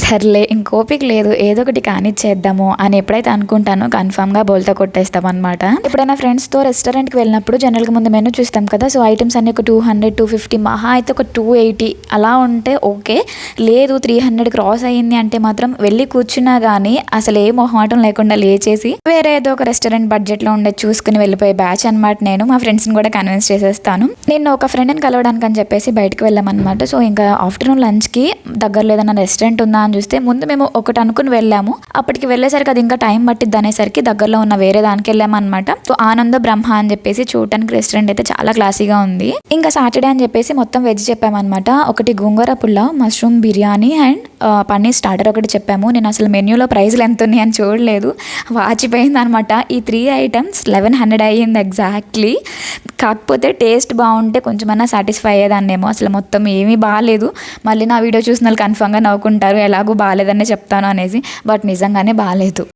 సర్లే ఇంకోపిక లేదు ఏదో ఒకటి కానిచ్చేద్దాము అని ఎప్పుడైతే అనుకుంటానో కన్ఫామ్గా బోల్తా కొట్టేస్తాం అనమాట ఎప్పుడైనా ఫ్రెండ్స్తో రెస్టారెంట్కి వెళ్ళినప్పుడు జనరల్గా ముందు మెనూ చూస్తాం కదా సో ఐటమ్స్ అన్ని ఒక టూ హండ్రెడ్ టూ ఫిఫ్టీ మహా అయితే ఒక టూ ఎయిటీ అలా ఉంటే ఓకే. లేదు త్రీ హండ్రెడ్ క్రాస్ అయ్యింది అంటే మాత్రం వెళ్ళి కూర్చున్నా కానీ అసలు ఏ మొహమాటం లేకుండా లేచేసి వేరే ఏదో ఒక రెస్టారెంట్ బడ్జెట్లో ఉండే చూసుకుని వెళ్ళిపోయే బ్యాచ్ అనమాట నేను. మా ఫ్రెండ్స్ని కూడా కన్విన్స్ చేసేస్తాను. నేను ఒక ఫ్రెండ్ని కలవడానికి అని చెప్పేసి బయటకు వెళ్ళామన్నమాట. సో ఇంకా ఆఫ్టర్నూన్ లంచ్కి దగ్గరలో ఏదైనా రెస్టారెంట్ ఉందా అని చూస్తే ముందు మేము ఒకటి అనుకుని వెళ్ళాము. అప్పటికి వెళ్ళేసరికి అది ఇంకా టైం పట్టిద్ది అనేసరికి దగ్గరలో ఉన్న వేరే దానికి వెళ్ళామన్నమాట సో ఆనంద బ్రహ్మ అని చెప్పేసి చూడటానికి రెస్టారెంట్ అయితే చాలా క్లాసీగా ఉంది. ఇంకా సాటర్డే అని చెప్పేసి మొత్తం వెజ్ చెప్పామన్నమాట. ఒకటి గోంగూర పుల్ల mushroom biryani and paneer starter ఒకటి చెప్పాము. నేను అసలు మెన్యూలో ప్రైజ్లు ఎంత ఉన్నాయి అని చూడలేదు. వాచిపోయింది అనమాట ఈ త్రీ ఐటమ్స్ లెవెన్ హండ్రెడ్ అయ్యింది ఎగ్జాక్ట్లీ కాకపోతే టేస్ట్ బాగుంటే కొంచెమన్నా సాటిస్ఫై అయ్యేదాన్నేమో. అసలు మొత్తం ఏమీ బాగాలేదు. మళ్ళీ నా వీడియో చూసిన వాళ్ళు కన్ఫామ్గా నవ్వుకుంటారు. ఎలాగో బాగాలేదనే చెప్తాను అనేసి. బట్ నిజంగానే బాగాలేదు.